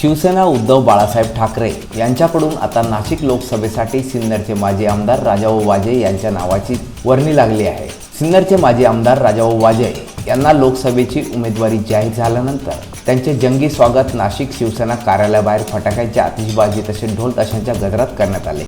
शिवसेना उद्धव बाळासाहेब ठाकरे यांच्याकडून आता नाशिक लोकसभेसाठी सिन्नरचे माजी आमदार राजाभाऊ वाजे यांच्या नावाची वर्णी लागली आहे. सिन्नरचे माजी आमदार राजाभाऊ वाजे यांना लोकसभेची उमेदवारी जाहीर झाल्यानंतर त्यांचे जंगी स्वागत नाशिक शिवसेना कार्यालयाबाहेर फटाक्याच्या आतिषबाजी तसेच ढोल तशांच्या गजरात करण्यात आले.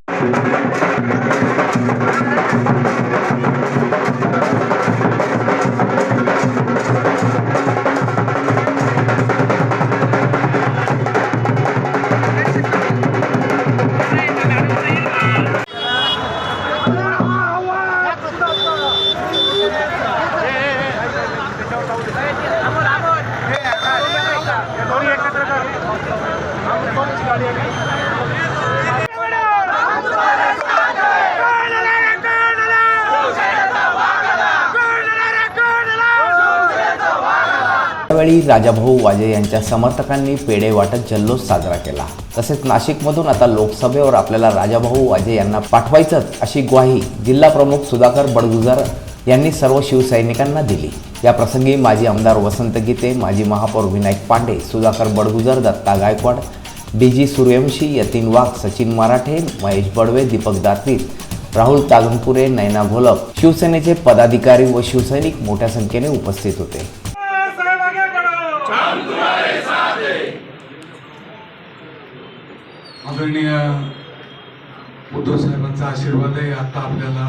त्यावेळी राजाभाऊ वाजे यांच्या समर्थकांनी पेढे वाटत जल्लोष साजरा केला. तसेच नाशिकमधून आता लोकसभेवर आपल्याला राजाभाऊ वाजे यांना पाठवायचंच अशी ग्वाही जिल्हा प्रमुख सुधाकर बडगुजर यांनी सर्व शिवसैनिकांना दिली. या प्रसंगी माजी आमदार वसंत गीते माजी महापौर विनायक पांडे सुधाकर बडगुजर दत्ता गायकवाड डी जी सूर्यवंशी यतीन वाघ सचिन मराठे महेश बडवे दीपक दातीर राहुल तागनपुरे नैना घोलप शिवसेनेचे पदाधिकारी व शिवसैनिक मोठ्या संख्येने उपस्थित होते. आदरणीय उद्धव साहेबांचा आशीर्वादही आता आपल्याला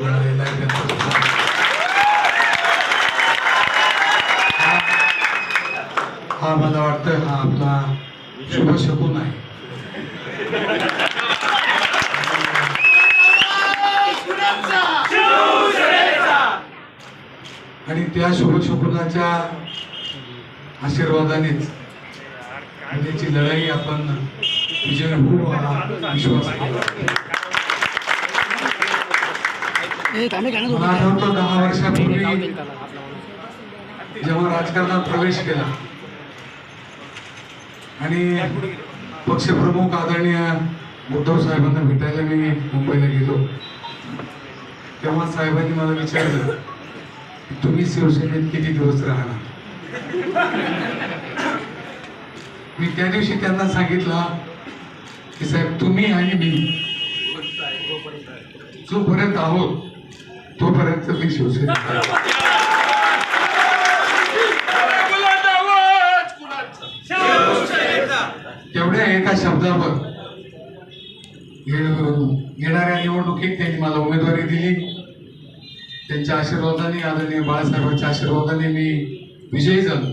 मिळालेला आहे. त्यांचा हा मला वाटतं हा आपला शुभ शकून आहे आणि त्या शुभ शकुनाच्या आशीर्वादानेच त्याची लढाई आपण विजय होऊ हा विश्वास आहे. मला आठवतं दहा वर्षापूर्वी जेव्हा राजकारणात प्रवेश केला आणि पक्षप्रमुख आदरणीय उद्धव साहेबांना भेटायला मी मुंबईला गेलो. तेव्हा साहेबांनी मला विचारलं तुम्ही शिवसेनेत किती दिवस राहणार? मी त्या दिवशी त्यांना सांगितलं की साहेब तुम्ही आणि मी जोपर्यंत आहोत तोपर्यंत मी शिवसेनेत एका शब्दावर ये- येणाऱ्या निवडणुकीत त्यांनी मला उमेदवारी दिली. त्यांच्या आशीर्वादाने आदरणीय बाळासाहेबांच्या आशीर्वादाने मी विजयी झालो.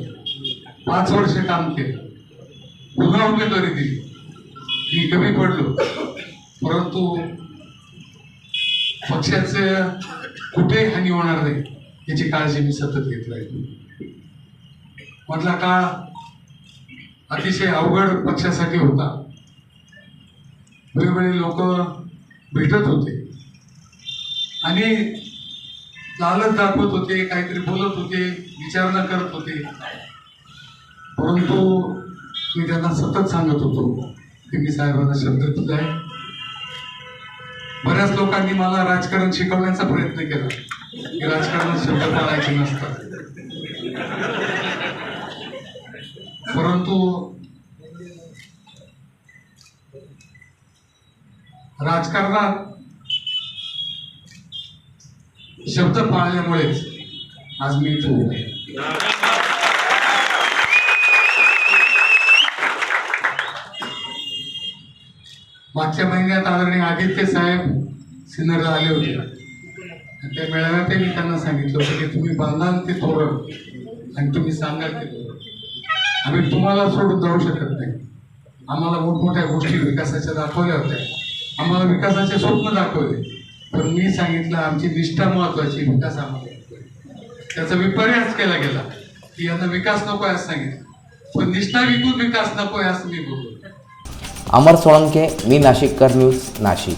पाच वर्ष काम केलं. पुन्हा उमेदवारी दिली. मी कमी पडलो. परंतु पक्षाचं कुठे हानी होणार नाही याची काळजी मी सतत घेतलाय राहिलो मधला काळ अतिशय अवघड पक्षासाठी होता. वेगवेगळे लोक भेटत होते. आणि लालच दाखवत होते काहीतरी बोलत होते विचारणा करत होते. परंतु मी त्यांना सतत सांगत होतो की मी साहेबांना शब्द आहे बऱ्याच लोकांनी मला राजकारण शिकवण्याचा प्रयत्न केला. की राजकारणात शब्द पाळायचे नसतात. परंतु राजकारणात शब्द पाळल्यामुळेच आज मी इथे मागच्या महिन्यात आदरणीय आदित्य साहेब सिन्नरला आले होते. आणि त्या मेळाव्यातही मी त्यांना सांगितलं होतं की तुम्ही बांधाल ते तोरण आणि तुम्ही सांगाल ते तोरण आम्ही तुम्हाला सोडून जाऊ शकत नाही. आम्हाला मोठमोठ्या गोष्टी विकासाच्या दाखवल्या होत्या. आम्हाला विकासाचे स्वप्न दाखवले. पण मी सांगितलं आमची निष्ठा महत्वाची विकास आम्हाला त्याचा विपर्यास केला गेला. की यांना विकास नको आहे असं सांगितलं. पण निष्ठा विकून विकास नको आहे असं मी बोललो. अमर सोळंके मी नाशिककर न्यूज नाशिक.